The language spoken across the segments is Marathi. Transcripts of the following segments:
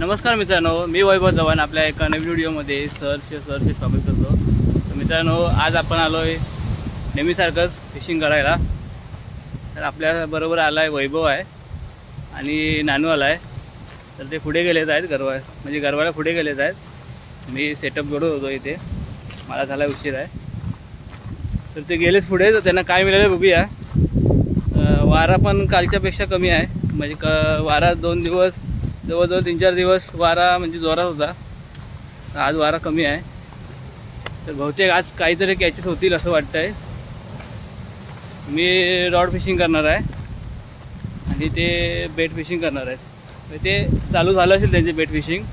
नमस्कार मित्रांनो मी वैभव चव्हाण आपल्या एका नवीन व्हिडिओमध्ये सरचे सरचे स्वागत करतो. तर मित्रांनो आज आपण आलो आहे नेहमीसारखंच फिशिंग करायला. तर आपल्याबरोबर आला आहे वैभव आहे आणि नानू आला आहे तर ते पुढे गेलेच आहेत गरवा म्हणजे गरवाला पुढे गेलेच आहेत. मी सेटअप जोडत होतो इथे. मला झाला उशीर आहे. तर ते गेलेच पुढे तर त्यांना काय मिळालं बघूया. वारा पण कालच्यापेक्षा कमी आहे. म्हणजे क वारा दोन दिवस जवळजवळ तीन चार दिवस वारा म्हणजे जोरात होता. आज वारा कमी आहे. तर बहुतेक आज काहीतरी कॅचेस होतील असं वाटतं आहे मी रॉड फिशिंग करणार आहे. आणि ते बेट फिशिंग करणार आहेत. ते चालू झालं असेल त्यांचे बेट फिशिंग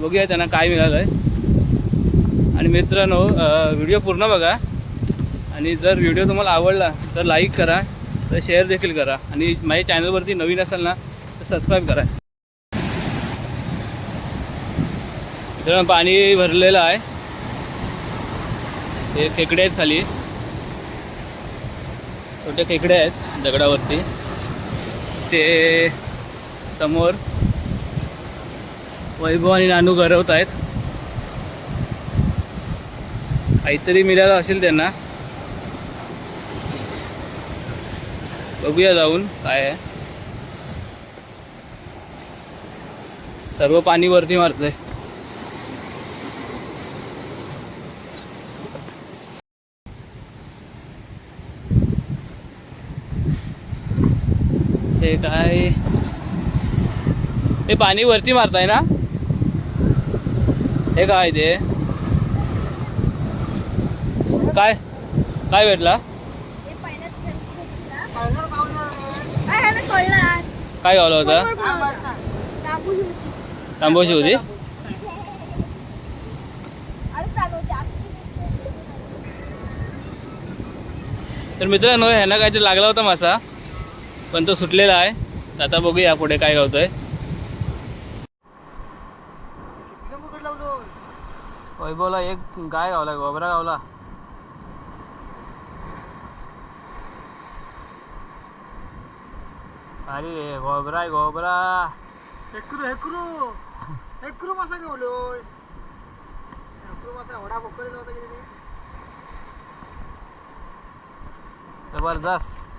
बघूया त्यांना काय मिळालं आहे आणि मित्रांनो व्हिडिओ पूर्ण बघा. आणि जर व्हिडिओ तुम्हाला आवडला तर लाईक करा. तर शेअर देखील करा. आणि माझ्या चॅनलवरती नवीन असाल ना तर सबस्क्राईब करा. मित्रांनो पाणी भरलेलं आहे. हे खेकडे आहेत खाली. छोटे खेकडे आहेत दगडावरती. ते समोर वैभव आणि नानू गरवत आहेत. काहीतरी मिळालं असेल त्यांना. बघूया जाऊन काय आहे. सर्व पाणी वरती मारतंय. ते काय? ते पाणी वरती मारताय ना? हे काय ते? काय? काय भेटला? काय गावला होता? तांबोशी होती. तर मित्रांनो ह्यांना काहीतरी लागला होता मासा. पण तो सुटलेला आहे. तर आता बघूया पुढे काय गावतोय वैभवला एक गाय गावला गोबरा गावला. अरे गोबरा गोबरा हेकरू हेकरू. हेकरू मासा घेवलोय हेकरू मासा. जबरदस्त.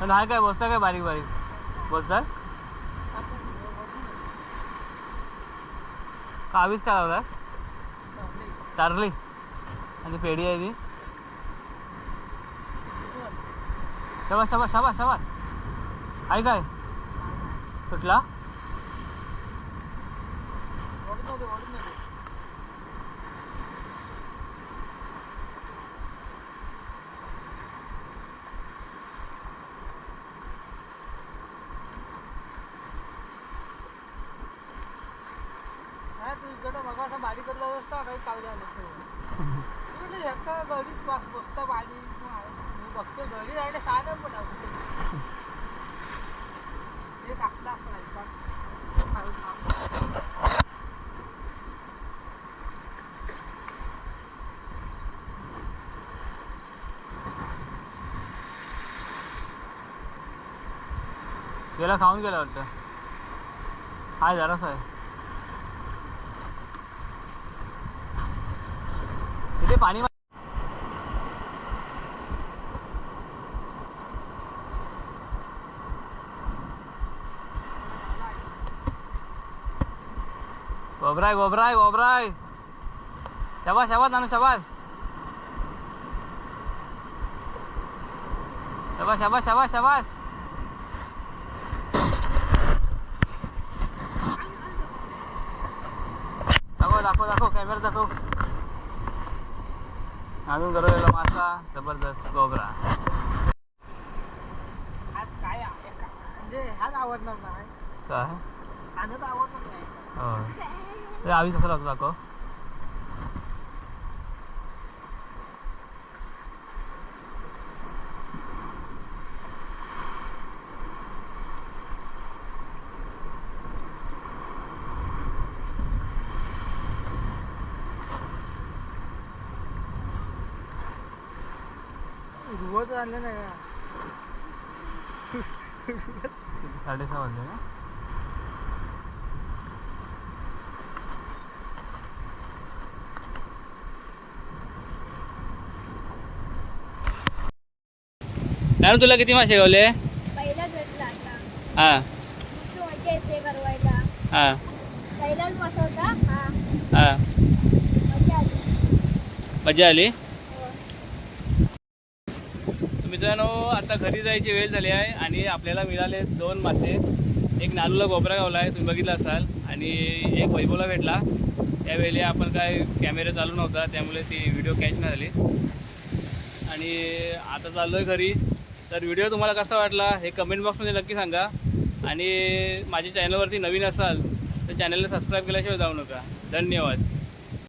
पण हा काय बसता काय बारीक बारीक? बसता कावीस काय लावला तारली आणि पेढी आहे ती. शबास शबास शबास शबास. आहे काय? सुटला? बारीक करला असता काही कावले आले असते एका गडीत बस पाणी बघतो गडी राहिले साधं पण लावतो. टाकलं असतं गेला खाऊन गेला वाटतं. आहे जरासा आहे Gobrai, gobrai, gobrai. Bobrai, bobrai, nanti Siapa, siapa, Nano, siapa? Siapa, siapa, siapa, siapa? Aku takut, aku. अजून गरवलेला मासा जबरदस्त गोबरा आज काय आहे? म्हणजे आवडणार नाही. काय? खाणं तर आवडणार नाही. हो ते आवी कसं लागतो दाखव? रुवत आणलं नाही का? किती साडेसहा वाजले ना? नानू तुला किती मासे गावले? पहिलाच भेटला आता. हां. दुसरी मजा येते करवायला हां. पहिलाच बसवता? हा. हां. मजा आली. मजा आली. तर मित्रांनो आता घरी जायची वेळ झाली आहे आणि आपल्याला मिळाले दोन मासे. एक नालूला गोबरा गावला आहे तुम्ही बघितला असाल. आणि एक वैभवला भेटला. त्यावेळी आपण काय कॅमेरा चालू नव्हता त्यामुळे ती व्हिडिओ कॅच नाही झाली. आणि आता चाललो आहे घरी. तर व्हिडिओ तुम्हाला कसा वाटला हे कमेंट बॉक्समध्ये नक्की सांगा. आणि माझ्या चॅनलवरती नवीन असाल तर चॅनलला सबस्क्राईब केल्याशिवाय जाऊ नका. धन्यवाद.